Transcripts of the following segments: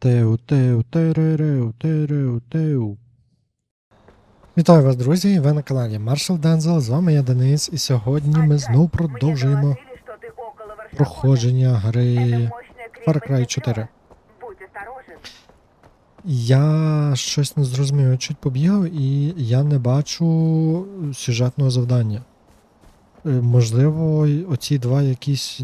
Теу, теу, теререу, тереу, теу. Вітаю вас, друзі! Ви на каналі Marshall Denzel. З вами я Денис, і сьогодні ми знову продовжуємо проходження гри Far Cry 4. Я щось не зрозумів, чуть побігав, і я не бачу сюжетного завдання. Е, Можливо, оці два якісь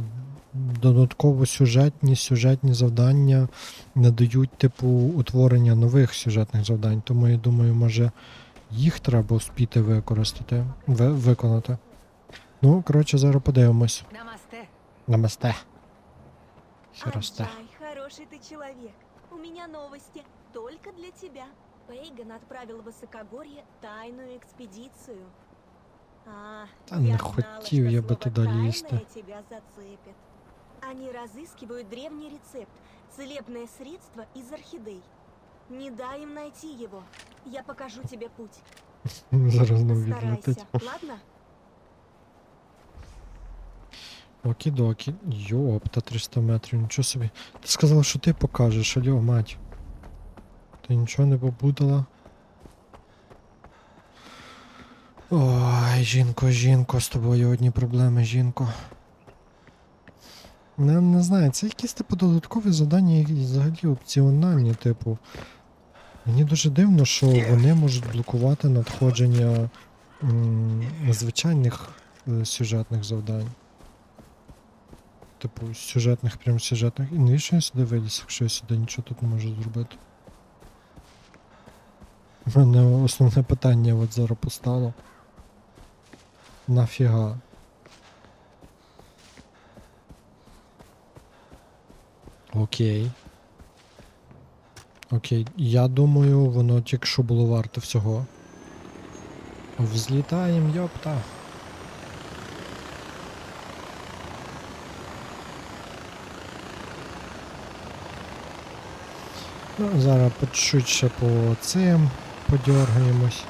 додатково сюжетні сюжетні завдання надають типу утворення нових сюжетних завдань. Тому я думаю, може їх треба успіти використати, ви, виконати. Ну, коротше, зараз подивимось. Намасте. Намасте. Ще раз те. Анджай, хороший ты человек. У меня новости только для тебя. Пейган отправил в Высокогорье тайную экспедицию. А, Та не я хотів знала, я что би слово туди «тайное» лізти. тебя зацепит. Они разыскивают древний рецепт, целебное средство из орхидей. Не дай им найти его. Я покажу тебе путь. Старайся, ладно? Окі-докі. Йопта, 300 метрів, нічого собі. Ти сказала, що ти покажеш, альо, мать. Ти нічого не побудала. Ой, жінко, жінко, з тобою одні проблеми, жінко. Не, не знаю, це якісь типу додаткові завдання, які взагалі опціональні, типу. Мені дуже дивно, що вони можуть блокувати надходження м, звичайних е, сюжетних завдань. Типу, сюжетних, прям сюжетних. І навіщо я сюди виліз, якщо я сюди нічого тут не можу зробити? У мене основне питання от зараз постало. Нафіга? Окей. Окей, я думаю, воно тільки що було варто всього. Взлітаємо, йопта. Ну, зараз чуть ще по цим подергаємось.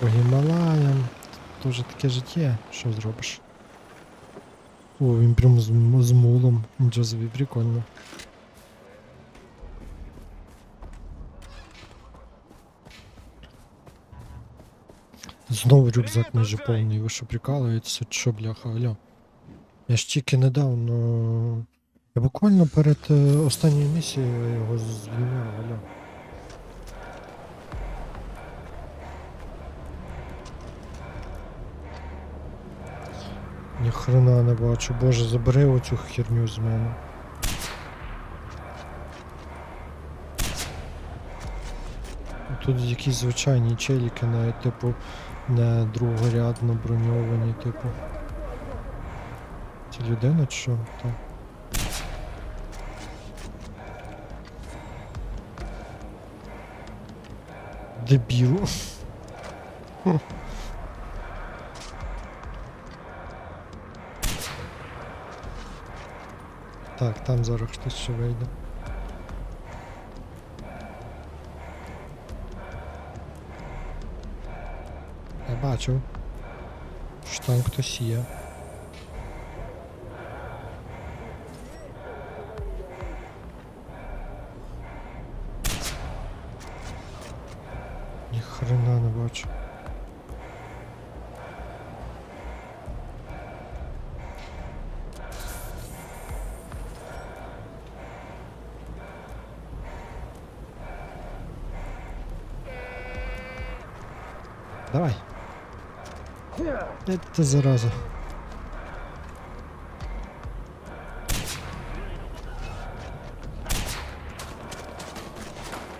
По Гімалаям. Тоже таке життя, що зробиш. О, він прям з, з мулом. Нічого собі, прикольно. Знову рюкзак майже повний, ви що прикалуєтеся, що бляха, алло. Я ж тільки недавно. Я буквально перед е, останньою місією його звільняв, алло. Ніхрена не бачу, боже, забери оцю херню з мене. Тут якісь звичайні челіки, навіть типу не другорядно броньовані, типу. Це людина чи що? Так. Дебіл. Так, там зараз хтось ще вийде. Я бачу, Що там хтось є. Это зараза.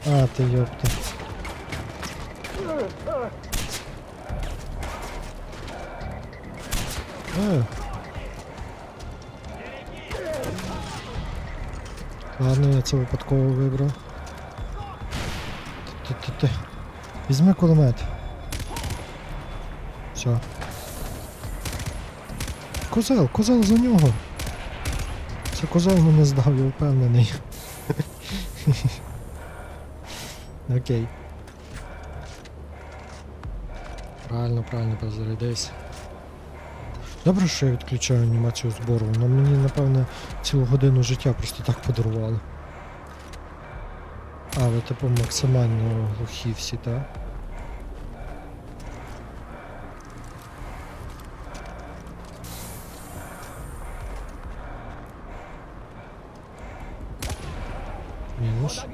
А, ты ёпта. А. Ладно, я це випадково вибрав. Ти-ти-ти. Візьми кулемет. Все. Козел, козел за нього. Це козел мене здав, я впевнений. Окей. Правильно, правильно, перезарядись. Добре, що я відключаю анімацію збору, воно мені, напевне, цілу годину життя просто так подарувало. А, ви типу максимально глухі всі, так? Мінус.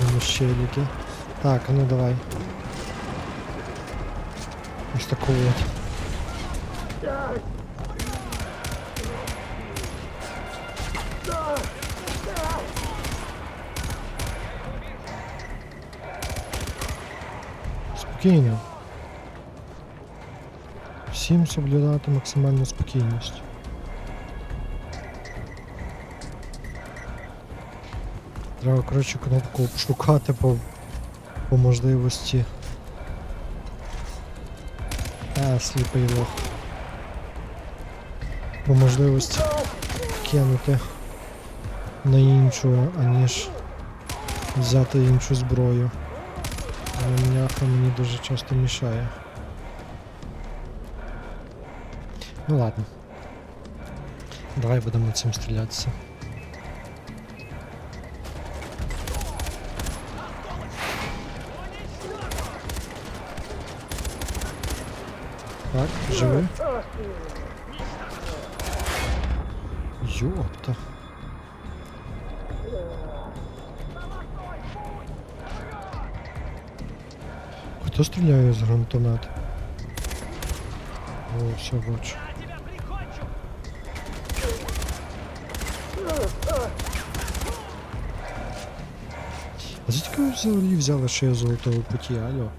Мінус щеліки. Так, а ну давай. Ось таку от. Спокійно. Всім соблюдати максимальну спокійність. Треба, коротше, кнопку обшукати по, по можливості. А, сліпий лох. По можливості кинути на іншу, аніж взяти іншу зброю. Але м'яха мені дуже часто мішає. Ну ладно. Давай будемо цим стрілятися. Так, живи. Йопта. Хто стріляє з гранатомет? О, все бачу. Взагалі взяли, що я золотого путі, алло?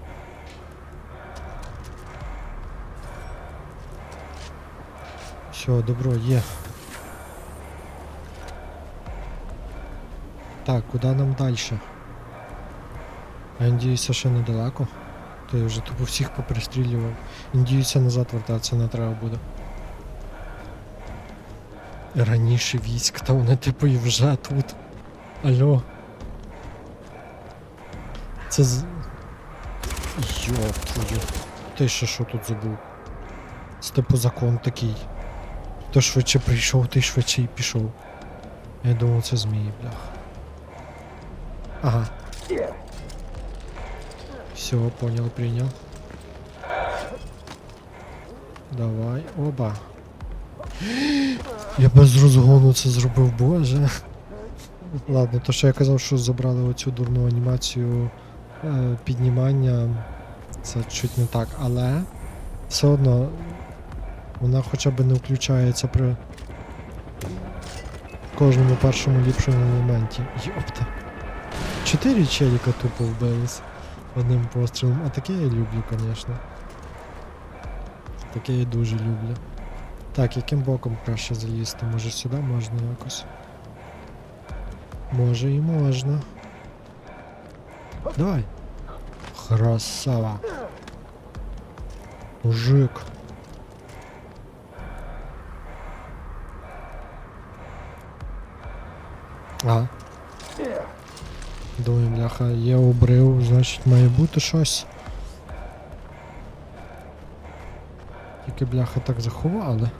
Все, добро, є. Так, куди нам далі? Я надіюся, що недалеко. То я вже тупо всіх попристрілював. Надіюся, назад вертатися не треба буде. Раніше військ, та вони типу і вже тут. Алло. Це з. Йоп твою. Ти ще що тут забув? Це типу закон такий. Хто швидше прийшов, той швидше і пішов. Я думав, це змії, блях. Ага. Все, понял, принял. Давай, оба. Я без розгону це зробив, боже. Ладно, то що я казав, що забрали оцю дурну анімацію піднімання. Це чуть не так, але все одно вона хоча б не включається при кожному першому ліпшому моменті. Йопта. Чотири челіка тупо вбились одним пострілом. А таке я люблю, звісно. Таке я дуже люблю. Так, яким боком краще залізти? Може сюди можна якось? Може і можна. Давай. Красава. Мужик. А. Думаю, бляха, є обрив, значить має бути щось. Тільки бляха так заховали.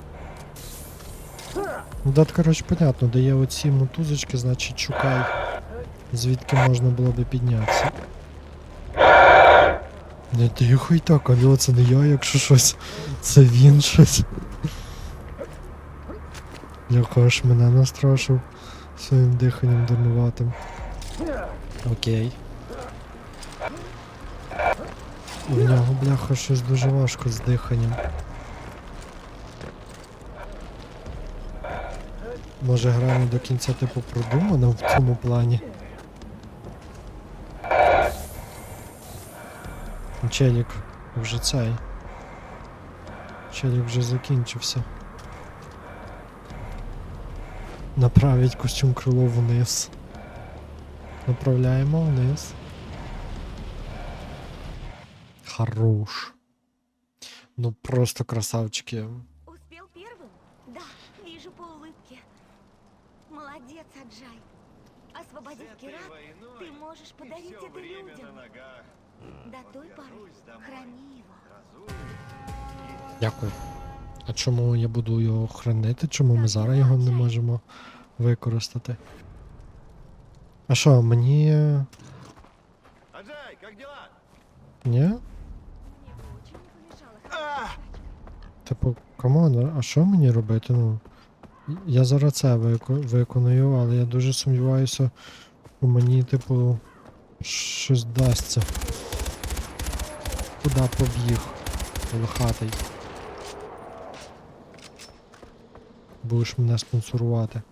Ну, да, коротше, понятно, де є оці мотузочки, значить шукай, звідки можна було би піднятися. Не тихо так, алло, це не я, якщо щось. Це він щось. Бляха аж мене настрашив своїм диханням дурнуватим. Окей. У нього, бляха, щось дуже важко з диханням. Може гра не до кінця типу продумана в цьому плані. Челік вже цей. Челік вже закінчився. Направить костюм крило вниз. Направляємо вниз. Хорош. Ну просто красавчики. Успел первым? Да, вижу по улыбке. Молодец, Аджай. Освободив Кират, ты можешь подарить это людям. До той поры храни его. Дякую. А чому я буду його хранити? Чому ми зараз його не можемо використати? А що, мені. Аджай, как дела? Ні? Типу, камон, а що мені робити? Ну. Я зараз це вику- виконую, але я дуже сумніваюся, що мені, типу, щось дасться. Куди побіг? Лохатий. Будеш мене спонсорувати.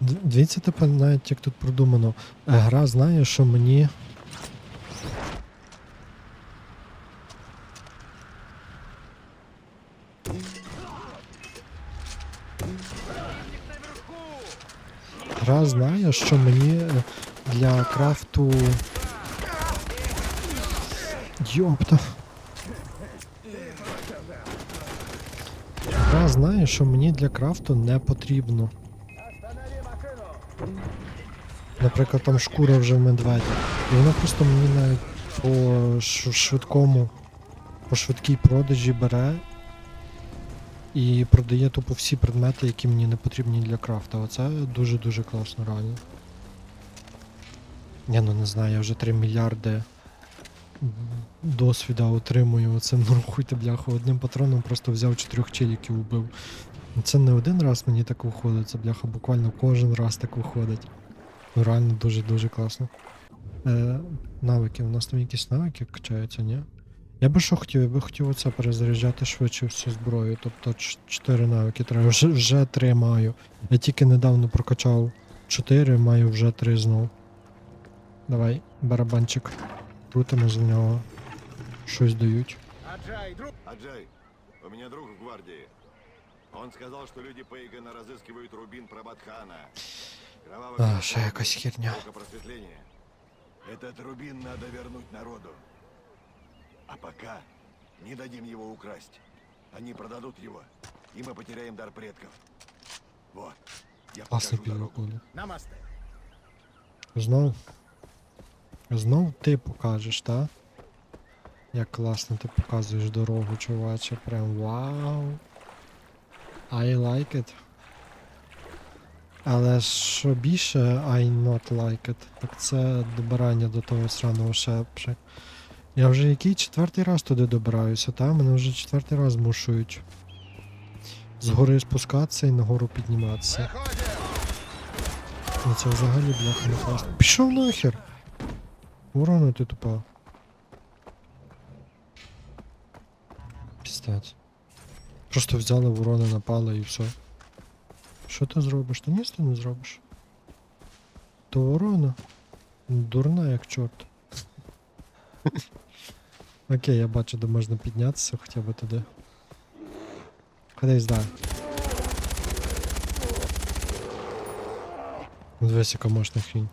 Дивіться, типу, навіть як тут продумано. Е, Гра знає, що мені. Гра знає, що мені е, для крафту. Йопта. Гра знає, що мені для крафту не потрібно. Наприклад, там шкура вже в медведя. І вона просто мені навіть по швидкому, по швидкій продажі бере і продає тупо всі предмети, які мені не потрібні для крафта. Оце дуже-дуже класно, реально. Я ну не знаю, я вже 3 мільярди досвіда отримую. Оце ну рахуйте, бляха, одним патроном просто взяв чотирьох челіків убив. Це не один раз мені так виходить, це бляха буквально кожен раз так виходить. Ну реально дуже-дуже класно. Е, навики, у нас там якісь навики качаються, ні? Я би що хотів, я би хотів оце перезаряджати швидше всю зброю. Тобто 4 навики треба, вже, вже 3 маю. Я тільки недавно прокачав 4, маю вже 3 знов. Давай, барабанчик. Крутимо з нього. Щось дають. Аджай, друг! Аджай, у меня друг в гвардии. Он сказал, что люди Пейгана разыскивают рубин Прабатхана. Кровавый А, ще якась херня. Просветления. Этот рубин надо вернуть народу. А пока не дадим его украсть. Они продадут его, и мы потеряем дар предков. Вот, я покажу дорогу. Намасте. Знов. Знов ти покажеш, та? Як класно ти показуєш дорогу, чуваче. Прям вау. I like it. Але що більше I not like it, так це добирання до того сраного шепши. Я вже який четвертий раз туди добираюся, та? Мене вже четвертий раз змушують згори спускатися і нагору підніматися. Ну це взагалі бляха не класно. Пішов нахер! Ворона ти тупа. Пістець. Просто взяла ворона, напала і все. Що ти зробиш? Ти ніс ти не зробиш. То ворона. Дурна як чорт. Окей, я бачу, де можна піднятися хоча б туди. Кудись дай. Дивись, яка мощна хрінь.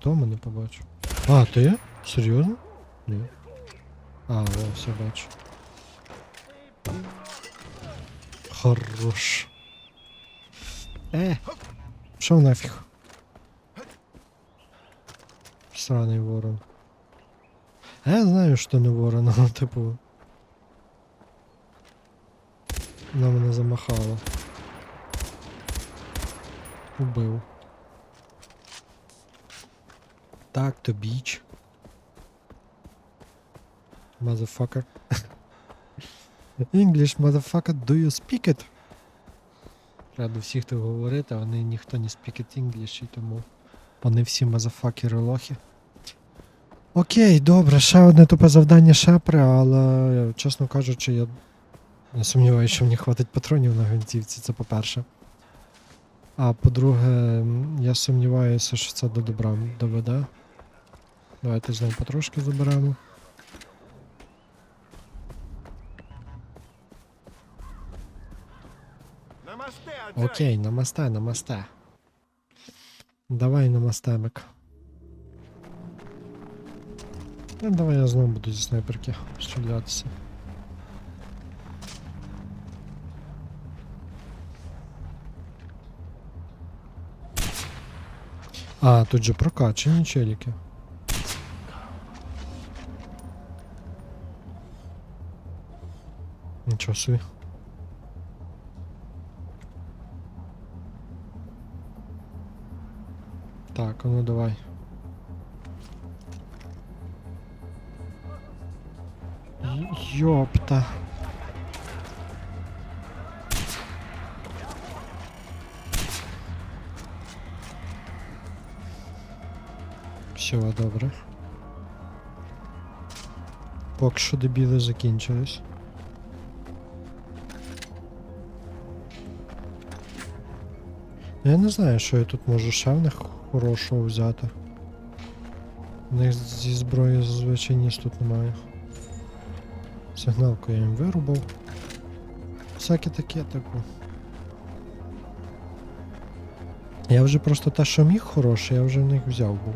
Хто мене побачив? А, ти? Серйозно? Ні. А, о, все бачу. Хорош. Е! Пішов нафіг. Сраний ворон. А я знаю, що не ворон, але типу. Вона мене замахала. Убив. Так, то біч. Motherfucker. English, motherfucker, do you speak it? До всіх так говорити, а вони ніхто не it English, і тому вони всі мазафакери лохи. Окей, добре, ще одне тупе завдання шепри, але, чесно кажучи, я не сумніваюся, що мені хватить патронів на гвинтівці, це по-перше. А по-друге, я сумніваюся, що це до добра доведе. Давайте знову потрошки заберемо. Окей, намасте, намасте. Давай намастемик. Ну, Давай я знову буду зі снайперки стрілятися. А, тут же прокачані челіки. Нічого собі. Так, а ну давай. Й- Йопта. Все, добре. Поки що дебіли закінчились. Я не знаю, що я тут можу ще в них хорошого взяти. У них зі зброї зазвичай ніс тут немає. Сигналку я їм вирубав. Всяке таке таку. Я вже просто те, що міг хороше, я вже в них взяв був.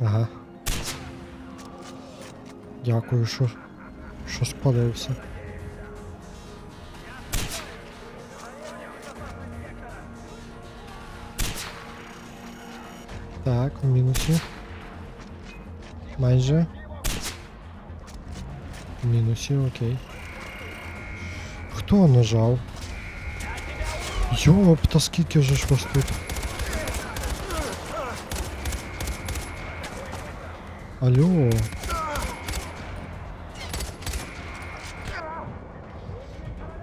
Ага. Дякую, що, що спалився. Так, в мінусі. Майже. В мінусі, окей. Хто нажав? Йопта, скільки вже ж вас тут? Алло.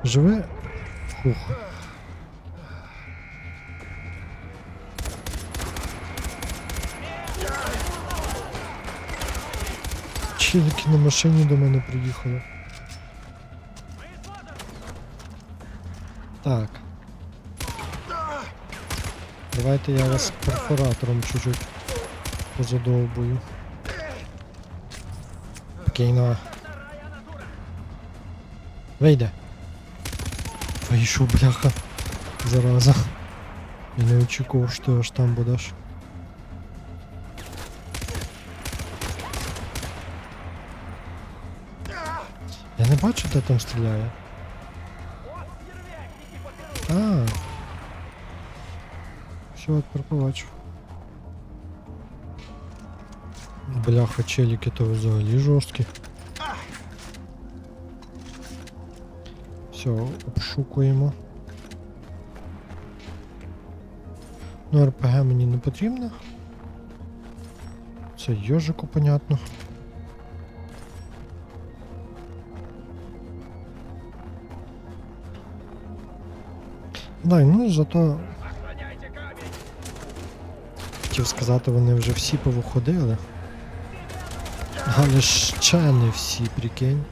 Живе? Фух. Челіки на машині до мене приїхали. Так. Давайте я вас перфоратором чуть-чуть позадовбую. Спокійно. Вийде. Вийшов, бляха. Зараза. Я не очікував, що ти аж там будеш. Я не бачу, де там стріляє. А. Все, тепер побачу. Бляха, челіки то взагалі жорсткі. Все, обшукуємо. Ну, РПГ мені не потрібно. Це йожику, понятно. Дай, ну зато. Хотів сказати, вони вже всі повиходили. Але ще не всі, прикинь.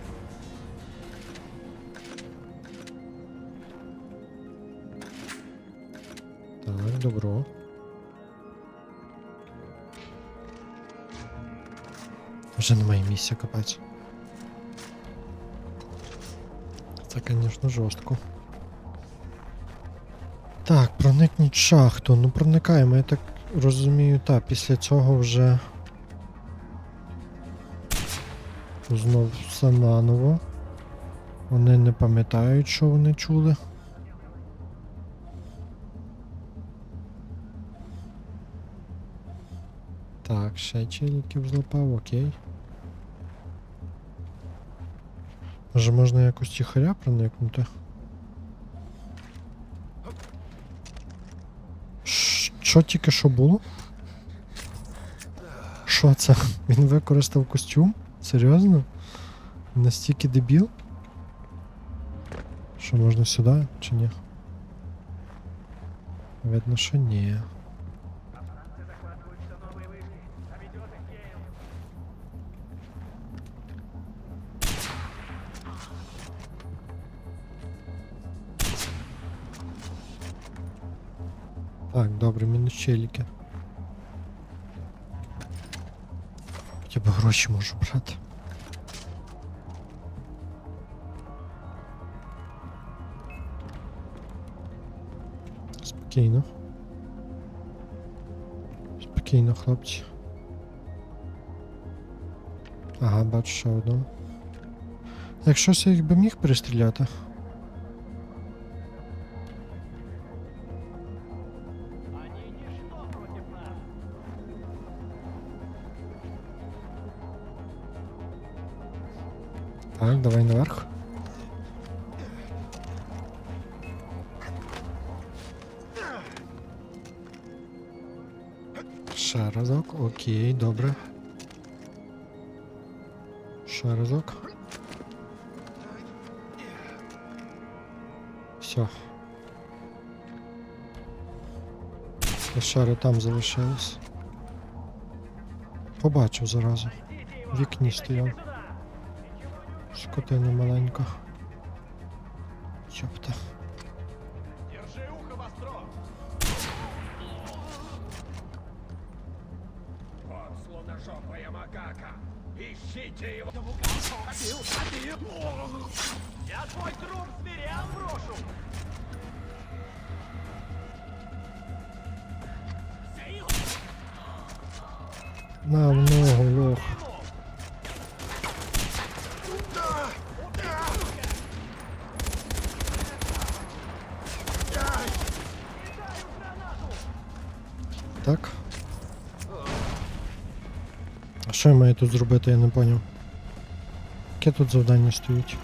Добро. Вже немає місця копати. Це, звісно, жорстко. Так, проникніть шахту. Ну проникаємо, я так розумію, так, після цього вже. Знов все наново. Вони не пам'ятають, що вони чули. Так, ще челіків злопав, окей. Може можна якось тихаря проникнути? Що тільки що було? Що це? Він використав костюм? Серйозно? Настільки дебіл? Що можна сюди чи ні? Видно, що ні. Так, добре, мінус челіки. Хоча б гроші можу брати. Спокійно. Спокійно, хлопці. Ага, бачу ще одного. Якщось я їх би міг перестріляти. Давай наверх. Ще окей, добре. Ще разок. Все. Шари там залишились. Побачив заразу. Вікні стояв. Скотина маленька. Йопта. Так. А що я маю тут зробити, я не поняв. Яке тут завдання стоїть?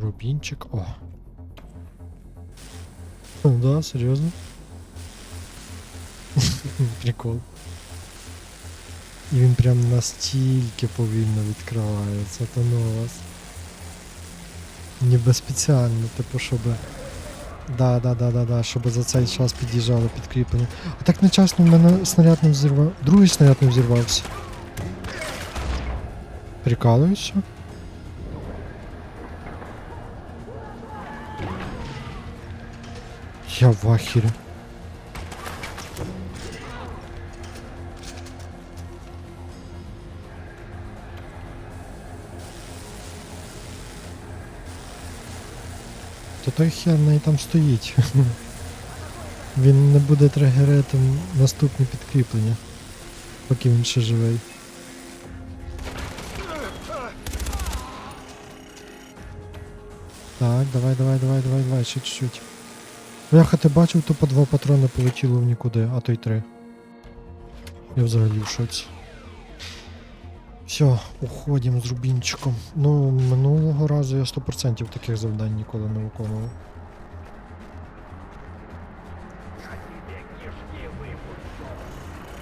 Рубінчик. О. Да, серйозно? Прикол. І він прям настільки повільно відкривається, то ну вас. Ніби спеціально, типу, щоб. Да, да, да, да, да, щоб за цей час під'їжджало підкріплення. А так нечасно в мене снаряд не взірвав. Другий снаряд не взірвався. Прикалуюся. Я в ахері. То той хер не там стоїть. Він не буде тригерити наступні підкріплення, поки він ще живий. Так, давай, давай, давай, давай, давай, ще чуть-чуть. Бляха, ти бачив, то по два патрони полетіло в нікуди, а то й три. Я взагалі в шоці. Все, уходимо з рубінчиком. Ну, минулого разу я 100% таких завдань ніколи не виконував.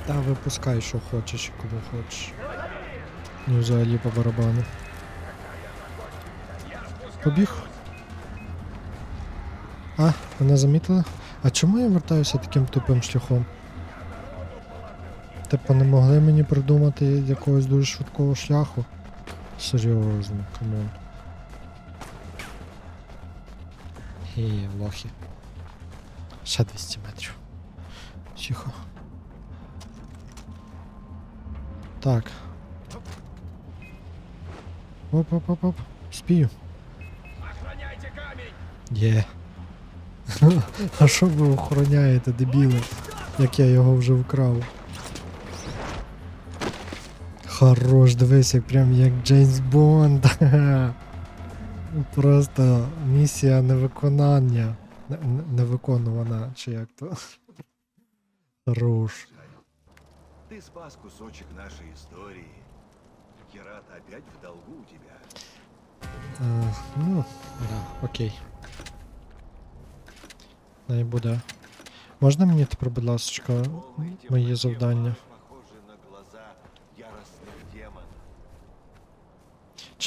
Та випускай, що хочеш, і куди хочеш. Ну, взагалі по барабану. Побіг. А, мене замітили? А чому я вертаюся таким тупим шляхом? Типу не могли мені придумати якогось дуже швидкого шляху? Серйозно, камон. Гей, лохи. Ще 200 метрів. Тихо. Так. Оп-оп-оп-оп. Спію. Охраняйте камень! Є. а що ви охороняєте, дебіли? Як я його вже вкрав. Хорош, дивись, як прям як Джеймс Бонд. Просто місія невиконання. Не, не- невиконувана, чи як то. Хорош. Ты спас кусочек нашей истории. Керат опять в долгу у тебя. Е, ну, да, окей. Не буде. Можна мені тепер, будь ласка, мої завдання?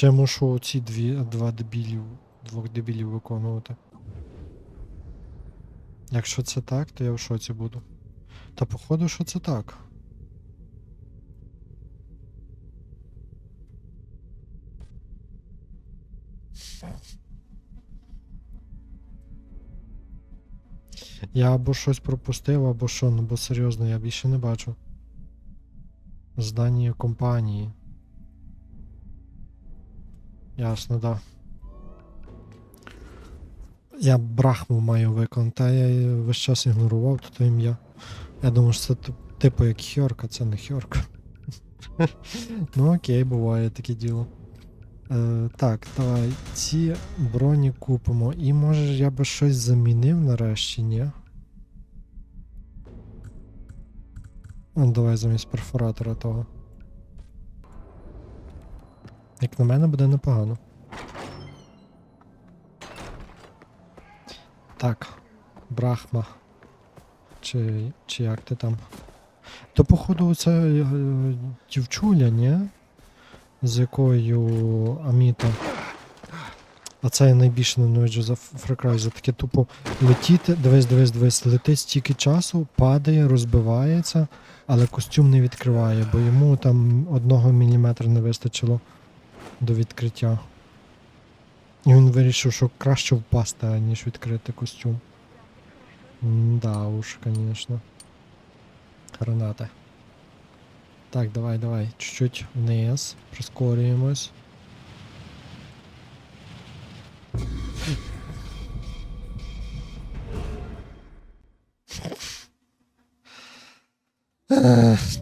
Я мушу ці дві, два дебілів, двох дебілів виконувати? Якщо це так, то я в шоці буду. Та походу, що це так. Я або щось пропустив, або що, ну бо серйозно, я більше не бачу. Здання компанії. Ясно, да. Я брахму маю виконати, а я весь час ігнорував тут ім'я. Я думав, що це типу як Хьорк, а це не Хьорк. ну окей, буває таке діло. Е, так, давай ці броні купимо. І може я би щось замінив нарешті, ні? Ну, давай замість перфоратора того. Як на мене, буде непогано. Так, Брахма. Чи, чи як ти там? То, походу, це е, дівчуля, ні? З якою Аміта. А це я найбільше ненавиджу за Фрекрай, таке тупо летіти, дивись, дивись, дивись, летить стільки часу, падає, розбивається, але костюм не відкриває, бо йому там одного міліметра не вистачило до відкриття. І він вирішив, що краще впасти, ніж відкрити костюм. Да уж, конечно. Гранати. Так, давай, давай. Чуть-чуть вниз. Прискорюємось.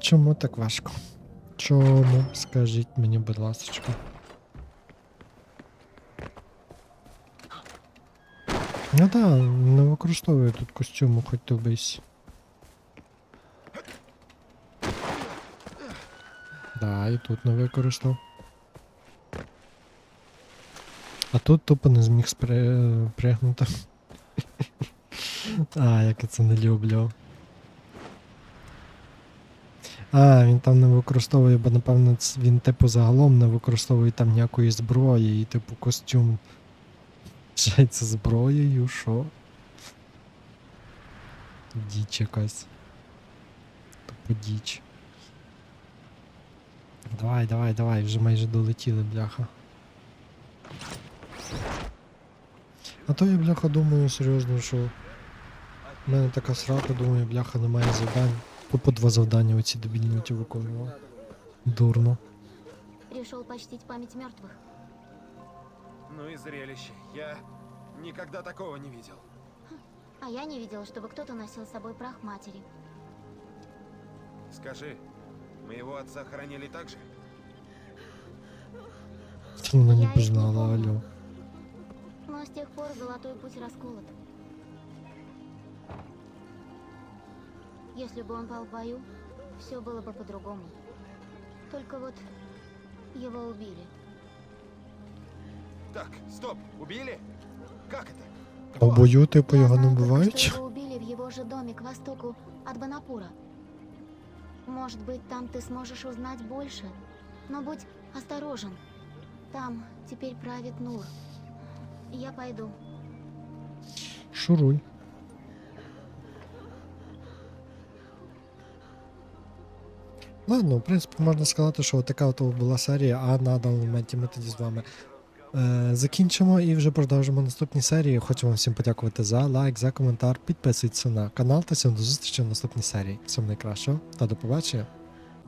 Чому так важко? Чому? Скажіть мені, будь ласка. Ну да, не використовую тут костюму, хоч ти вбийся. Да, і тут не використав. А тут тупо не зміг спри... пригнути. а, як я це не люблю. А, він там не використовує, бо напевно він типу загалом не використовує там ніякої зброї і типу костюм. Вважається зброєю, що? Діч якась. Тупо діч. Давай, давай, давай, вже майже долетіли, бляха. А то я, бляха, думаю серйозно, що в мене така срака, думаю, бляха, немає завдань. Тупо два завдання оці дебільні ті виконував. Дурно. Решил почтить память мертвых. Ну и зрелище. Я никогда такого не видел. А я не видела, чтобы кто-то носил с собой прах матери. Скажи, моего отца хоронили так же? Я не їх не знала, помню. алло. Но с тех пор золотой путь расколот. Если бы он пал в бою, все было бы по-другому. Только вот его убили. Так, стоп, убили? Как это? А в бою, типу, Я його не знаю только, вбивають? что его убили в его же доме к востоку от Банапура. Может быть, там ты сможешь узнать больше. Но будь осторожен. Там теперь правит Нур. Я пойду. Шуруй. Ладно, в принципі, можна сказати, що така от була серія, а на даному моменті ми тоді з вами е, закінчимо і вже продовжимо наступні серії. Хочу вам всім подякувати за лайк, за коментар. Підписуйтесь на канал та всім до зустрічі в наступній серії. Всім найкращого та до побачення.